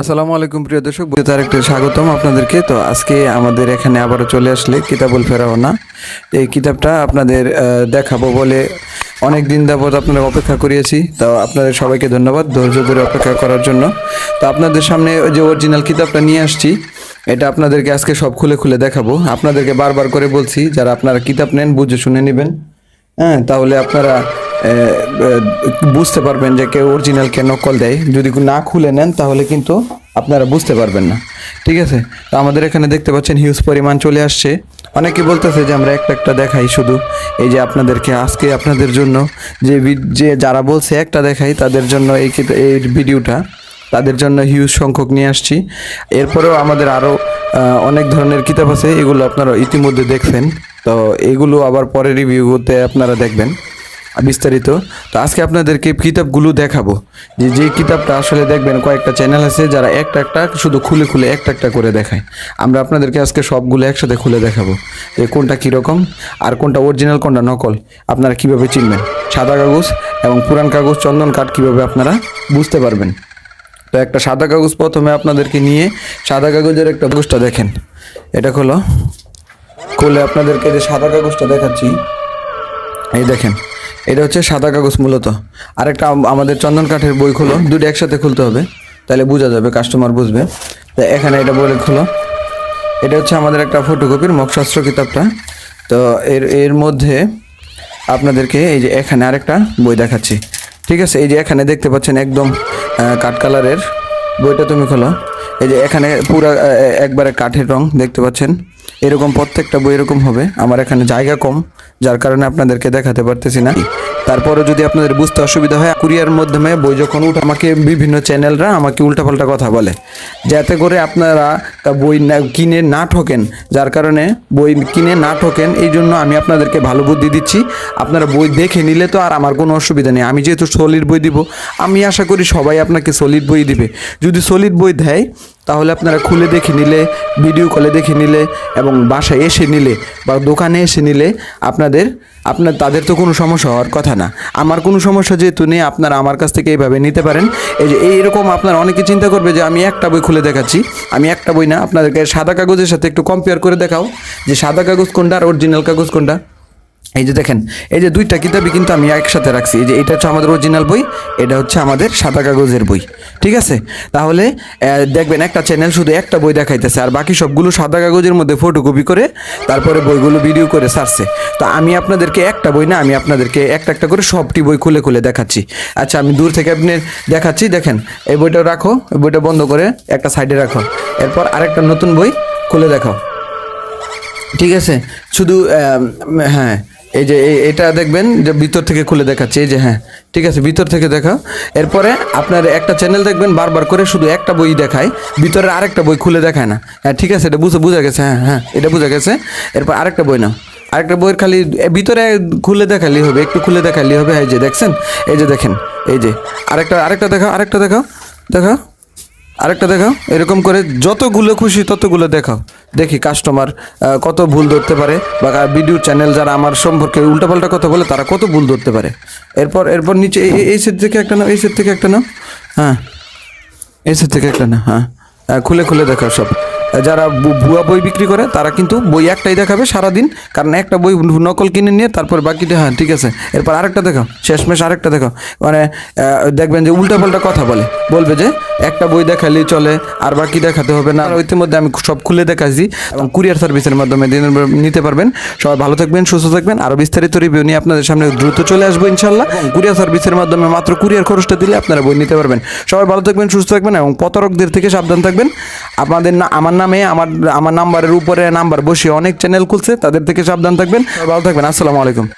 আসসালামু আলাইকুম প্রিয় দর্শক তার একটা স্বাগতম আপনাদেরকে। তো আজকে আমাদের এখানে আবারও চলে আসলে কিতাবুল ফেরাওনা এই কিতাবটা আপনাদের দেখাবো বলে অনেক দিন যাবত আপনারা অপেক্ষা করিয়েছি। তো আপনাদের সবাইকে ধন্যবাদ ধৈর্য ধরে অপেক্ষা করার জন্য। তো আপনাদের সামনে ওই যে অরিজিনাল কিতাবটা নিয়ে আসছি, এটা আপনাদেরকে আজকে সব খুলে খুলে দেখাবো। আপনাদেরকে বারবার করে বলছি, যারা আপনারা কিতাব নেন, বুঝে শুনে নেবেন। হ্যাঁ তাহলে আপনারা বুঝতে পারবেন যে কেউ অরিজিনাল কে নকল দেয়। যদি না খুলে নেন, তাহলে কিন্তু আপনারা বুঝতে পারবেন না। ঠিক আছে? তো আমাদের এখানে দেখতে পাচ্ছেন হিউজ পরিমাণ চলে আসছে। অনেকে বলতেছে যে আমরা একটা একটা দেখাই শুধু। এই যে আপনাদেরকে আজকে আপনাদের জন্য যে যে যারা বলছে একটা দেখাই, তাদের জন্য এই এই ভিডিওটা, তাদের জন্য হিউজ সংখ্যক নিয়ে আসছি। এরপরেও আমাদের আরও অনেক ধরনের কিতাব আছে। এগুলো আপনারা ইতিমধ্যে দেখছেন। তো এগুলো আবার পরে রিভিউতে আপনারা দেখবেন। বিস্তারিত। তো আজকে আপনাদেরকে কিতাবগুলো দেখাবো। যে যে কিতাবটা আসলে দেখবেন কয়েকটা চ্যানেল আছে যারা একটা একটা শুধু খুলে খুলে একটা একটা করে দেখায়। আমরা আপনাদেরকে আজকে সবগুলো একসাথে খুলে দেখাবো যে কোনটা কীরকম আর কোনটা অরিজিনাল কোনটা নকল। আপনারা কীভাবে চিনবেন? সাদা কাগজ এবং পুরান কাগজ, চন্দন কাঠ কীভাবে আপনারা বুঝতে পারবেন? তো একটা সাদা কাগজ প্রথমে আপনাদেরকে নিয়ে সাদা কাগজের একটা কাগজটা দেখেন। এটা হলো, খুলে আপনাদেরকে যে সাদা কাগজটা দেখাচ্ছি, এই দেখেন। এটা হচ্ছে সাদা কাগজ মূলত। আরেকটা আম- আমাদের চন্দন কাঠের বই খুলো, দুটো একসাথে খুলতে হবে। তাহলে বোঝা যাবে কাস্টমার বুঝবে। তো এখানে এটা বলে খুলো। এটা হচ্ছে আমাদের একটা ফটোকপির মকশাস্ত্র কিতাবটা। তো এর এর মধ্যে আপনাদেরকে এই যে এখানে আরেকটা বই দেখাচ্ছি। ঠিক আছে? এই যে এখানে দেখতে পাচ্ছেন একদম কাঠ কালারের বইটা তুমি খোলো। এই যে এখানে পুরা একবারে কাঠের রং দেখতে পাচ্ছেন। এরকম প্রত্যেকটা বই এরকম হবে। আমার এখানে জায়গা কম, যার কারণে আপনাদেরকে দেখাতে পারতেছি না। তারপরে যদি আপনাদের বুঝতে অসুবিধা হয়, কুরিয়ার মাধ্যমে বই যখন উঠে, আমাকে বিভিন্ন চ্যানেলরা আমাকে উল্টাপাল্টা কথা বলে। যাতে করে আপনারা তা বই না, কিনে না ঠকেন। যার কারণে বই কিনে না ঠকেন, এই জন্য আমি আপনাদেরকে ভালো বুদ্ধি দিচ্ছি। আপনারা বই দেখে নিলে তো আর আমার কোনো অসুবিধা নেই। আমি যেহেতু সলিড বই দিব, আমি আশা করি সবাই আপনাকে সলিড বই দিবে। যদি সলিড বই দেয় তাহলে আপনারা খুলে দেখে নিলে ভিডিও কলে দেখে নিলে এবং বাসায় এসে নিলে বা দোকানে এসে নিলে আপনাদের, আপনার, তাদের তো কোনো সমস্যা হওয়ার কথা না। আমার কোনো সমস্যা যেহেতু নেই, আপনারা আমার কাছ থেকে এইভাবে নিতে পারেন। এই যে এইরকম আপনারা অনেকে চিন্তা করবে যে আমি একটা বই খুলে দেখাচ্ছি, আমি একটা বই না, আপনাদেরকে সাদা কাগজের সাথে একটু কম্পেয়ার করে দেখাও যে সাদা কাগজ কোনটা আর অরিজিনাল কাগজ কোনটা। এই যে দেখেন, এই যে দুইটা কিতাবই কিন্তু আমি একসাথে রাখছি। এই যে এটা হচ্ছে আমাদের অরিজিনাল বই, এটা হচ্ছে আমাদের সাদা কাগজের বই। ঠিক আছে? তাহলে দেখবেন একটা চ্যানেল শুধু একটা বই দেখাইতেছে, আর বাকি সবগুলো সাদা কাগজের মধ্যে ফটোকপি করে তারপরে বইগুলো ভিডিও করে সারছে তো আমি আপনাদেরকে একটা বই না, আমি আপনাদেরকে একটা একটা করে সবটি বই খুলে খুলে দেখাচ্ছি। আচ্ছা আমি দূর থেকে আপনি দেখাচ্ছি, দেখেন, এই বইটা রাখো, এই বইটা বন্ধ করে একটা সাইডে রাখো। এরপর আরেকটা নতুন বই খুলে দেখাও। ঠিক আছে? শুধু হ্যাঁ এই যে এটা দেখবেন যে ভিতর থেকে খুলে দেখাচ্ছে, এই যে হ্যাঁ ঠিক আছে, ভিতর থেকে দেখাও এরপরে আপনার একটা চ্যানেল দেখবেন, বারবার করে শুধু একটা বই দেখায় ভিতরে আরেকটা বই খুলে দেখায় না। হ্যাঁ ঠিক আছে, এটা বুঝে বোঝা গেছে হ্যাঁ হ্যাঁ এটা বোঝা গেছে। এরপর আরেকটা বই নাও। আরেকটা বইয়ের খালি ভিতরে খুলে দেখালি হবে, একটু খুলে দেখালি হবে, এই যে দেখছেন? এই যে দেখেন, এই যে। আরেকটা আরেকটা দেখাও আরেকটা দেখাও দেখাও, আরেকটা দেখাও, এরকম করে যতগুলো খুশি ততগুলো দেখাও। দেখি কাস্টমার কত ভুল ধরতে পারে বা ভিডিও চ্যানেল যারা আমার সম্পর্কে উল্টাপাল্টা কথা বলে, তারা কত ভুল ধরতে পারে? এরপর এরপর নিচে এই- সেট থেকে একটা নাও, এই সেট থেকে একটা নাও। হ্যাঁ এই সেট থেকে একটা না হ্যাঁ। খুলে খুলে দেখাও সব। যারা ভুয়া বই বিক্রি করে, তারা কিন্তু বই একটাই দেখাবে সারাদিন। কারণ একটা বই নকল কিনে নিয়ে তারপর বাকিটা হ্যাঁ ঠিক আছে। এরপর আরেকটা দেখাও, শেষমেশ আরেকটা দেখাও। মানে দেখবেন যে উল্টাপাল্টা কথা বলে। বলবে যে, একটা বই দেখালেই চলে, আর বাকি দেখাতে হবে না। আর ইতিমধ্যে আমি সব খুলে দেখাইছি এবং কুরিয়ার সার্ভিসের মাধ্যমে নিতে পারবেন। সবাই ভালো থাকবেন, সুস্থ থাকবেন। আরও বিস্তারিত রিভিউ নিয়ে আপনাদের সামনে দ্রুত চলে আসব ইনশাল্লাহ কুরিয়ার সার্ভিসের মাধ্যমে মাত্র কুরিয়ার খরচটা দিলে আপনারা বই নিতে পারবেন। সবাই ভালো থাকবেন, সুস্থ থাকবেন এবং প্রতারকদের থেকে সাবধান থাকবেন। আপনাদের না আমার নামে, আমার আমার নাম্বারের উপরে নাম্বার বসিয়ে অনেক চ্যানেল খুলছে, তাদের থেকে সাবধান থাকবেন। ভালো থাকবেন, আসসালামু আলাইকুম।